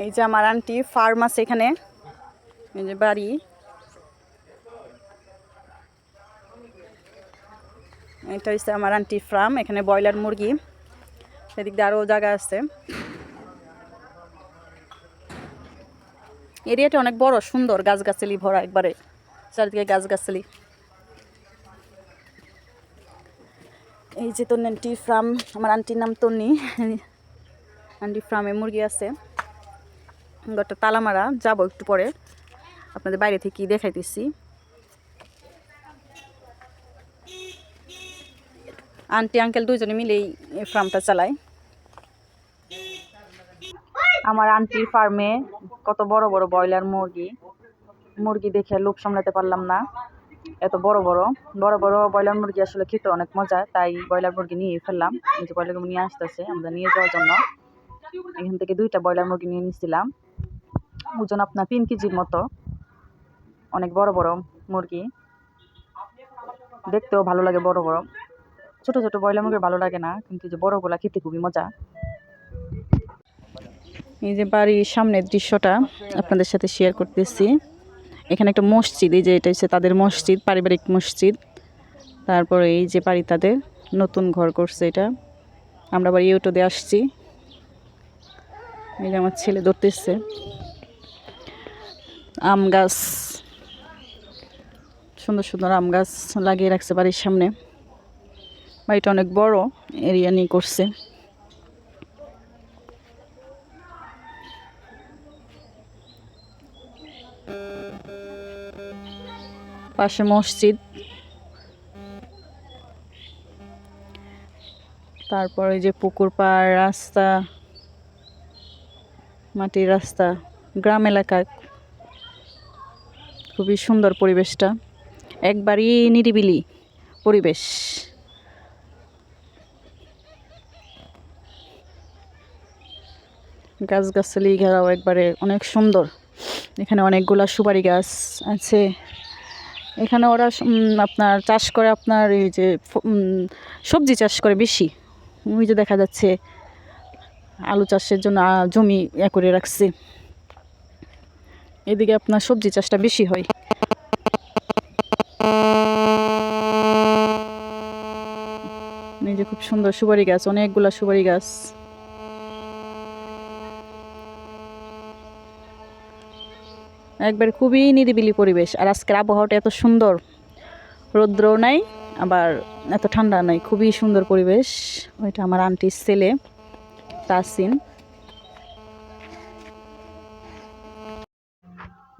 এই যে আমার আন্টি, ফার্ম আছে এখানে। এই যে বাড়ি। এটা হচ্ছে আমার আন্টি ফার্ম, এখানে ব্রয়লার মুরগি। সেদিক দিয়ে আরও জায়গা আছে। এরিয়াটা অনেক বড়, সুন্দর গাছগাছালি ভরা একবারে, চারিদিকে গাছগাছালি। এই যে তন্নি আন্টি ফার্ম, আমার আন্টির নাম তন্নি। আন্টি ফার্মে মুরগি আছে। ঘরটা তালা মারা যাব একটু পরে। আপনাদের বাইরে থেকে দেখাইতেছি। আন্টি, আঙ্কেল দুজনে মিলেই এই ফার্মটা চালায়। আমার আন্টির ফার্মে কত বড় বড় ব্রয়লার মুরগি। মুরগি দেখে লোভ সামলাতে পারলাম না। এত বড় বড় বড় বড় ব্রয়লার মুরগি আসলে খেতে অনেক মজা, তাই ব্রয়লার মুরগি নিয়ে ফেললাম। যে ব্রয়লার নিয়ে আসতেছে আমরা নিয়ে যাওয়ার জন্য। এখান থেকে দুইটা ব্রয়লার মুরগি নিয়ে নিয়েছিলাম ওজন আপনার তিন কেজির মতো। অনেক বড় বড় মুরগি। দেখতেও ভালো লাগে বড় বড়। ছোট ছোট ব্রয়লার মুরগি ভালো লাগে না, কিন্তু যে বড়গুলা খেতে খুবই মজা। এই যে বাড়ির সামনের দৃশ্যটা আপনাদের সাথে শেয়ার করতেছি। এখানে একটা মসজিদ, এই যে এটা হচ্ছে তাদের মসজিদ, পারিবারিক মসজিদ। তারপরে এই যে বাড়ি তাদের নতুন ঘর করছে এটা। আমরা আবার ইউটিউবে আসছি। এই যে আমার ছেলে ধরতেছে। আম গাছ। সুন্দর সুন্দর আম গাছ লাগিয়ে রাখছে বাড়ির সামনে। বাড়িটা অনেক বড়, এরিয়া নিয়ে করছে। পাশে মসজিদ। তারপরে যে পুকুর পাড়, রাস্তা, মাটির রাস্তা, গ্রাম এলাকায় খুবই সুন্দর পরিবেশটা। একবারই নিরিবিলি পরিবেশ। গাছগাছালি ঘেরাও একবারে অনেক সুন্দর। এখানে অনেকগুলা সুপারি গাছ আছে। এখানে ওরা আপনার চাষ করে আপনার এই যে সবজি চাষ করে বেশি। ওই যে দেখা যাচ্ছে আলু চাষের জন্য জমি ইয়ে করে রাখছে। এদিকে আপনার সবজি চাষটা বেশি হয়। এই যে খুব সুন্দর সুপারি গাছ, অনেকগুলা সুপারি গাছ। একবার খুবই নিরিবিলি পরিবেশ, আর আজকের আবহাওয়াটা এত সুন্দর। রৌদ্রও নাই, আবার এত ঠান্ডা নাই, খুবই সুন্দর পরিবেশ। ওইটা আমার আন্টির ছেলে, তাসিন।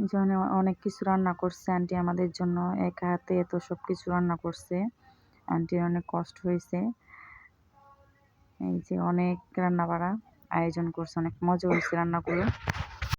জন্য অনেক কিছু রান্না করছে। আন্টি আমাদের জন্য এক হাতে এত সব কিছু রান্না করছে। আন্টির অনেক কষ্ট হয়েছে। এই যে অনেক রান্না বাড়া আয়োজন করছে, অনেক মজা হয়েছে রান্নাগুলো।